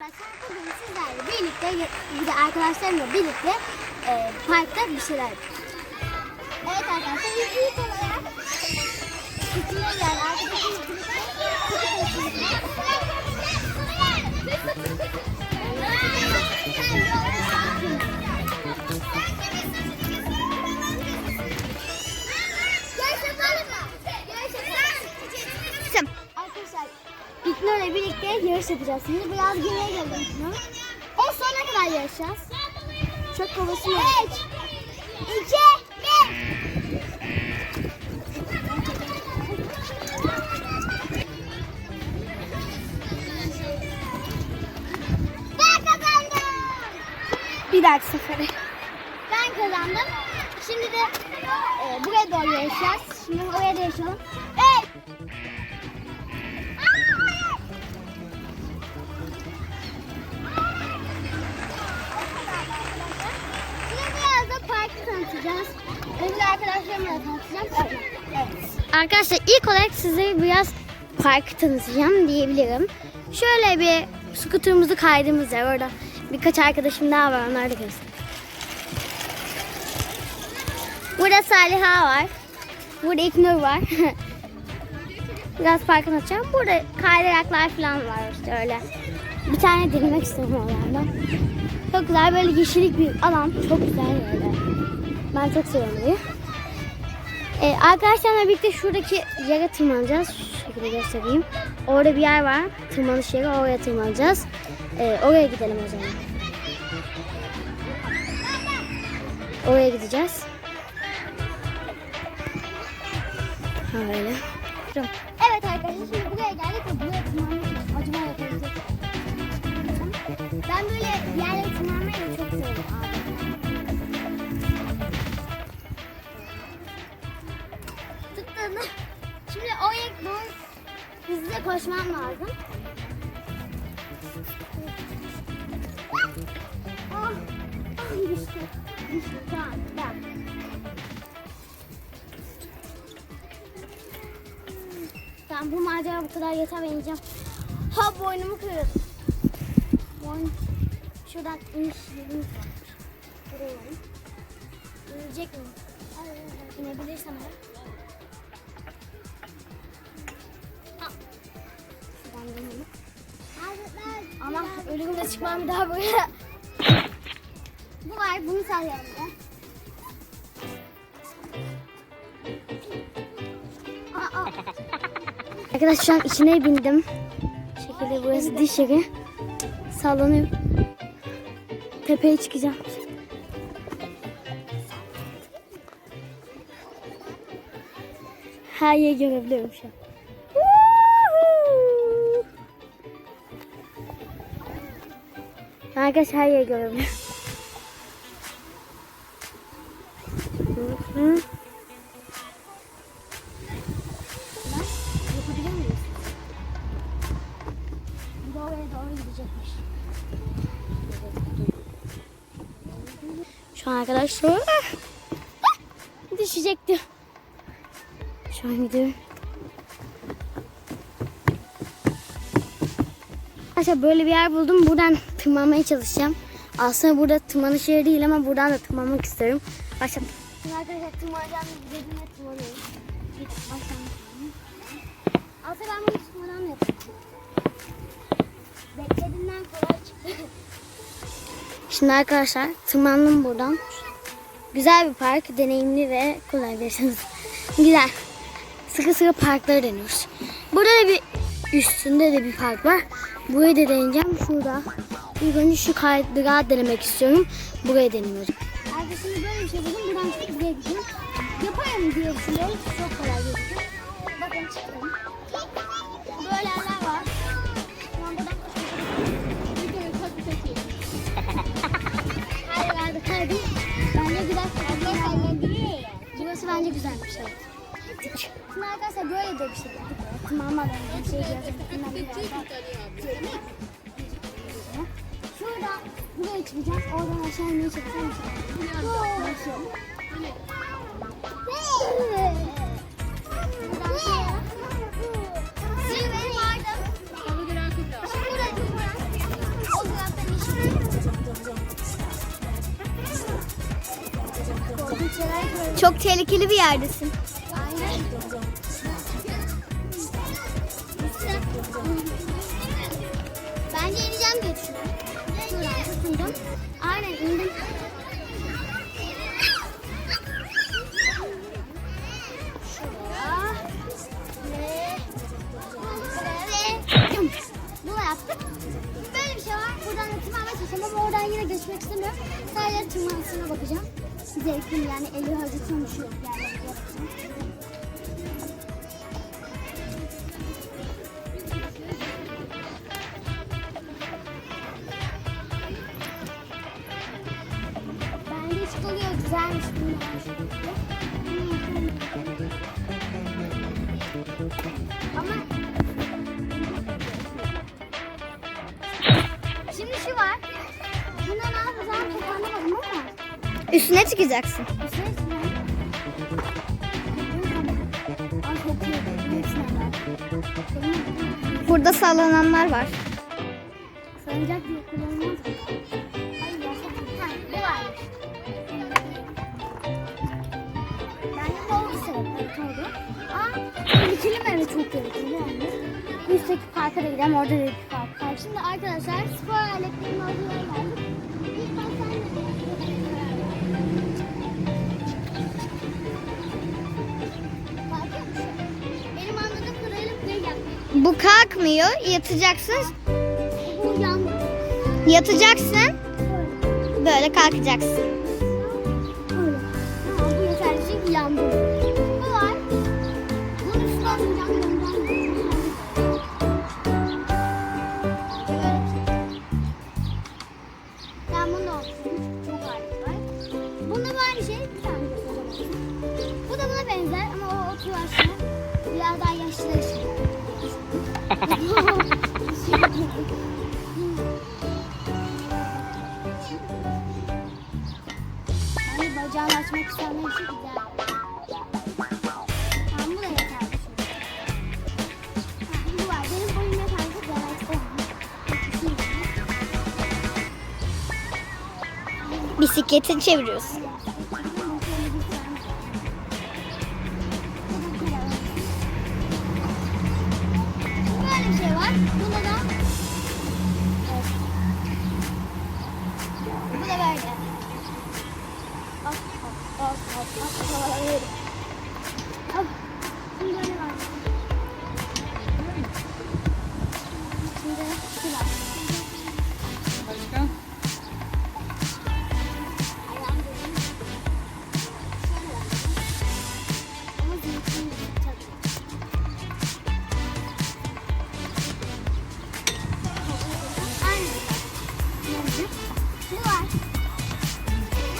Arkadaşlar bugün sizlerle birlikte bir de arkadaşlarımla birlikte e, parkta bir şeyler yapacağız. Evet arkadaşlar ilk, olarak kutuya gel Arkadaşlar yarış yapacağız. Şimdi biraz geriye İlknur. O sona kadar yarışacağız. Çok kovasın. 3, 2, 1. Ben kazandım. Bir dahaki sefere. Ben kazandım. Şimdi de e, buraya doğru yarışacağız. Şimdi oraya da yarışalım. Evet. Parkı tanıtacağız. Öbür arkadaşlarımla da tanıtacağım. Evet. Arkadaşlar ilk olarak size biraz parkı tanıtacağım diyebilirim. Şöyle bir skuterımızı kaydığımız yer. Orada birkaç arkadaşım daha var. Onları da göstereyim. Burada Saliha var. Burada İknur var. Biraz parkı açacağım. Burada kaydıraklar falan var işte öyle. Bir tane denemek istedim oralardan. Çok güzel böyle yeşillik bir alan. Çok güzel böyle. Ben çok seviyorum burayı. Ee, arkadaşlarla birlikte şuradaki yere tırmanacağız. Şu şekilde göstereyim. Orada bir yer var. Tırmanış yeri. Oraya tırmanacağız. Ee, oraya gidelim o zaman. Oraya gideceğiz. Ha öyle. Evet arkadaşlar koşmam lazım. Ah, ah düştü. Düştü. Tamam, tamam. Tamam bu macera bu kadar yeter ben ineceğim. Ha boynumu kırdım. Boyn. Şuradan iniş yerimiz var. Buraya inelim. İnecek mi? İnebilirsem de. Ama ölümle çıkmam daha böyle. bu var bunu sallayalım da. Arkadaşlar şu an içine bindim. Şekilde burası diş yeri. Sallanıyor. Tepeye çıkacağım. Her yeri görebiliyorum şu an. Arkadaşlar her yeri görebiliyorum. Hı. Şu an arkadaşlar düşecekti. Şu an gidiyorum. Arkadaşlar böyle bir yer buldum. Buradan tırmanmaya çalışacağım. Aslında burada tırmanış yeri değil ama buradan da tırmanmak istiyorum. Başlayalım. Şimdi arkadaşlar tırmanacağım dediğimde tırmanıyorum. Git başlayalım. Aslında ben bunu tutmadan da yapacağım. Beklediğimden kolay çıktı. Şimdi arkadaşlar tırmandım buradan. Güzel bir park, deneyimli ve kullanabilirsiniz. Güzel. Sıkı sıkı parkları deniyoruz. Burada da bir üstünde de bir park var. Burayı da deneyeceğim. Şurada. İlk önce şu kaydırağı denemek istiyorum. Burayı deniyorum. Arkadaşlar böyle bir şey buldum. Buradan çıkıp buraya gidiyorum. Yaparım diye düşünüyorum. Çok kolay gözüküyor. Bakın çıktım. Böyle yerler var. An buradan her yerde kaydım. Bence güzel. Sallandırıyor ya. Burası bence güzelmiş. Evet. Şimdi arkadaşlar böyle de bir şey bulduk. Tırmanmadan bir şey yazdım. atlayacağız. Oradan aşağı inmeye çalışacağım. Çok tehlikeli bir yerdesin. Aynen. Bence ineceğim götürüm. Tırmanışına bakacağım. Zevkli yani eli harcatıyormuş yok yani. yapacağım. Bence çıkılıyor. Güzelmiş bunlar. Ama Üstüne çıkacaksın. Bir bak. Burada sallananlar var. Sancak diye kullanılmaz mı? Tehlikeli mi? Çok tehlikeli yani. Üstteki parka da gidelim. Orada da bir park var. Şimdi arkadaşlar spor aletlerinin olduğu yere geldik. İlk Bu kalkmıyor. Yatacaksın. Yandı. Yatacaksın. Böyle kalkacaksın. Bu yeterli yandım. Yani bacağını açmak isteyenler için güzel. Tamam bu da yeterli. Ha, Bu var. Benim boyum yeterli. Galaxy Bisikletini çeviriyorsun.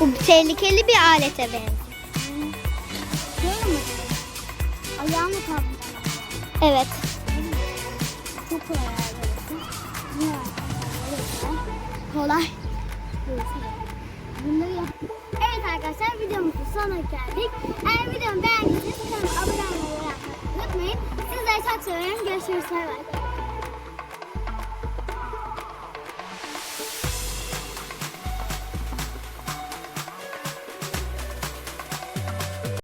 Bu tehlikeli bir alete benziyor. Şöyle mi? Ayağımı kaldım. Evet. Çok kolay. Kolay. Bunları yap. Evet arkadaşlar videomuzun sonuna geldik. Eğer videomu beğendiyseniz kanalıma abone olmayı unutmayın. Sizleri çok seviyorum. Görüşürüz. Bay bay.